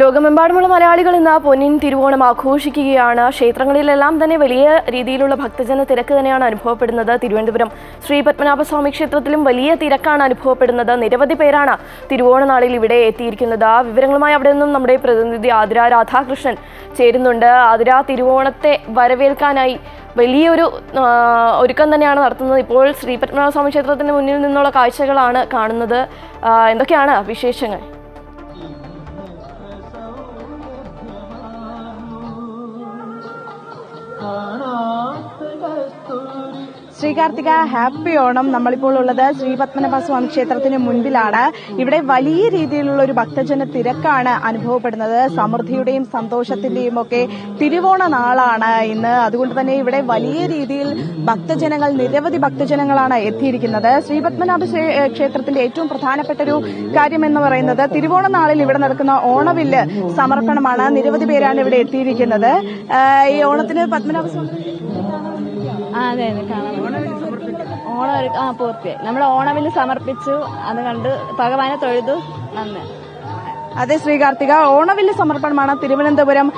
ലോകമെമ്പാടുമുള്ള മലയാളികൾ ഇന്ന് പൊന്നിൻ തിരുവോണം ആഘോഷിക്കുകയാണ്. ക്ഷേത്രങ്ങളിലെല്ലാം തന്നെ വലിയ രീതിയിലുള്ള ഭക്തജന തിരക്ക് തന്നെയാണ് അനുഭവപ്പെടുന്നത്. തിരുവനന്തപുരം ശ്രീ പത്മനാഭസ്വാമി ക്ഷേത്രത്തിലും വലിയ തിരക്കാണ് അനുഭവപ്പെടുന്നത്. നിരവധി പേരാണ് തിരുവോണ നാളിൽ ഇവിടെ എത്തിയിരിക്കുന്നത്. ആ വിവരങ്ങളുമായി അവിടെ നിന്നും നമ്മുടെ പ്രതിനിധി ആതിര രാധാകൃഷ്ണൻ ചേരുന്നുണ്ട്. ആതിര തിരുവോണത്തെ വരവേൽക്കാനായി വലിയൊരു ഒരുക്കം തന്നെയാണ് നടത്തുന്നത്. ഇപ്പോൾ ശ്രീ പത്മനാഭസ്വാമി ക്ഷേത്രത്തിന് മുന്നിൽ നിന്നുള്ള കാഴ്ചകളാണ് കാണുന്നത്. എന്തൊക്കെയാണ് വിശേഷങ്ങൾ? ശ്രീകാർത്തിക ഹാപ്പി ഓണം. നമ്മളിപ്പോൾ ഉള്ളത് ശ്രീ പത്മനാഭ സ്വാമി ക്ഷേത്രത്തിന് മുൻപിലാണ്. ഇവിടെ വലിയ രീതിയിലുള്ള ഒരു ഭക്തജന തിരക്കാണ് അനുഭവപ്പെടുന്നത്. സമൃദ്ധിയുടെയും സന്തോഷത്തിന്റെയും ഒക്കെ തിരുവോണ നാളാണ് ഇന്ന്. അതുകൊണ്ട് തന്നെ ഇവിടെ വലിയ രീതിയിൽ ഭക്തജനങ്ങൾ നിരവധി ഭക്തജനങ്ങളാണ് എത്തിയിരിക്കുന്നത്. ശ്രീ പത്മനാഭ ക്ഷേത്രത്തിന്റെ ഏറ്റവും പ്രധാനപ്പെട്ട ഒരു കാര്യം എന്ന് പറയുന്നത് തിരുവോണ നാളിൽ ഇവിടെ നടക്കുന്ന ഓണവില്ല് സമർപ്പണമാണ്. നിരവധി പേരാണ് ഇവിടെ എത്തിയിരിക്കുന്നത്. ഈ ഓണത്തിന് പത്മനാഭ സ്വാമി ആ അതെ അതെ ഓണം ആ പൂർത്തിയായി. നമ്മൾ ഓണവിൽ സമർപ്പിച്ചു അത് കണ്ട് ഭഗവാനെ തൊഴുതു നന്ദി അതെ ശ്രീകാർത്തിക ഓണവില്ല് സമർപ്പണമാണ് തിരുവനന്തപുരം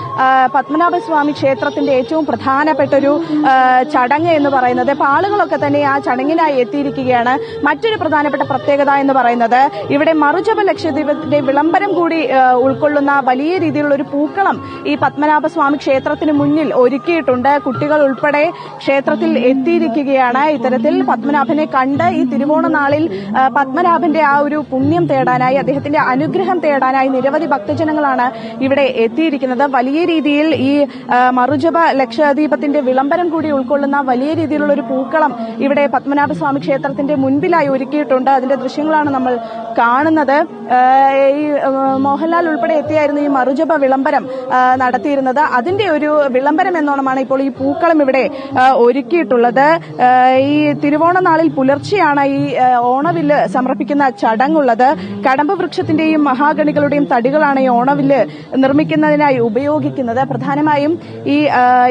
പത്മനാഭസ്വാമി ക്ഷേത്രത്തിന്റെ ഏറ്റവും പ്രധാനപ്പെട്ട ഒരു ചടങ്ങ് എന്ന് പറയുന്നത്. അപ്പൊ ആളുകളൊക്കെ തന്നെ ആ ചടങ്ങിനായി എത്തിയിരിക്കുകയാണ്. മറ്റൊരു പ്രധാനപ്പെട്ട പ്രത്യേകത എന്ന് പറയുന്നത് ഇവിടെ മറുജപ ലക്ഷദ്വീപത്തിന്റെ വിളംബരം കൂടി ഉൾക്കൊള്ളുന്ന വലിയ രീതിയിലുള്ള ഒരു പൂക്കളം ഈ പത്മനാഭസ്വാമി ക്ഷേത്രത്തിന് മുന്നിൽ ഒരുക്കിയിട്ടുണ്ട്. കുട്ടികൾ ഉൾപ്പെടെ ക്ഷേത്രത്തിൽ എത്തിയിരിക്കുകയാണ്. ഇത്തരത്തിൽ പത്മനാഭനെ കണ്ട് ഈ തിരുവോണ നാളിൽ പത്മനാഭന്റെ ആ ഒരു പുണ്യം തേടാനായി അദ്ദേഹത്തിന്റെ അനുഗ്രഹം തേടാനായി നിരവധി ഭക്തജനങ്ങളാണ് ഇവിടെ എത്തിയിരിക്കുന്നത്. വലിയ രീതിയിൽ ഈ മറുജപ ലക്ഷദ്വീപത്തിന്റെ വിളംബരം കൂടി ഉൾക്കൊള്ളുന്ന വലിയ രീതിയിലുള്ള ഒരു പൂക്കളം ഇവിടെ പത്മനാഭസ്വാമി ക്ഷേത്രത്തിന്റെ മുൻപിലായി ഒരുക്കിയിട്ടുണ്ട്. അതിന്റെ ദൃശ്യങ്ങളാണ് നമ്മൾ കാണുന്നത്. ഈ മോഹൻലാൽ ഉൾപ്പെടെ എത്തിയായിരുന്നു ഈ മറുജപ വിളംബരം നടത്തിയിരുന്നത്. അതിന്റെ ഒരു വിളംബരം എന്നോണമാണ് ഇപ്പോൾ ഈ പൂക്കളം ഇവിടെ ഒരുക്കിയിട്ടുള്ളത്. ഈ തിരുവോണ നാളിൽ പുലർച്ചെയാണ് ഈ ഓണവിൽ സമർപ്പിക്കുന്ന ചടങ്ങുള്ളത്. കടമ്പ് വൃക്ഷത്തിന്റെയും മഹാഗണികളുടെയും തടികളാണ് ഈ ഓണവില്ല് നിർമ്മിക്കുന്നതിനായി ഉപയോഗിക്കുന്നത്. പ്രധാനമായും ഈ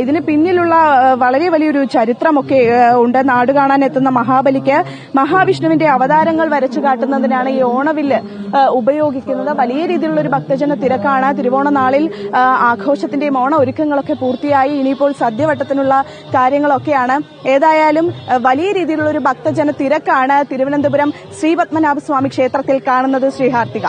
ഇതിന് പിന്നിലുള്ള വളരെ വലിയൊരു ചരിത്രമൊക്കെ ഉണ്ട്. നാട് കാണാൻ എത്തുന്ന മഹാബലിക്ക് മഹാവിഷ്ണുവിന്റെ അവതാരങ്ങൾ വരച്ചു കാട്ടുന്നതിനാണ് ഈ ഓണവില്ല് ഉപയോഗിക്കുന്നത്. വലിയ രീതിയിലുള്ള ഒരു ഭക്തജന തിരക്കാണ്. തിരുവോണ നാളിൽ ആഘോഷത്തിന്റെയും ഓണ ഒരുക്കങ്ങളൊക്കെ പൂർത്തിയായി. ഇനിയിപ്പോൾ സദ്യവട്ടത്തിനുള്ള കാര്യങ്ങളൊക്കെയാണ്. ഏതായാലും വലിയ രീതിയിലുള്ള ഒരു ഭക്തജന തിരക്കാണ് തിരുവനന്തപുരം ശ്രീപത്മനാഭസ്വാമി ക്ഷേത്രത്തിൽ കാണുന്നത് ശ്രീ ഹാർത്തിക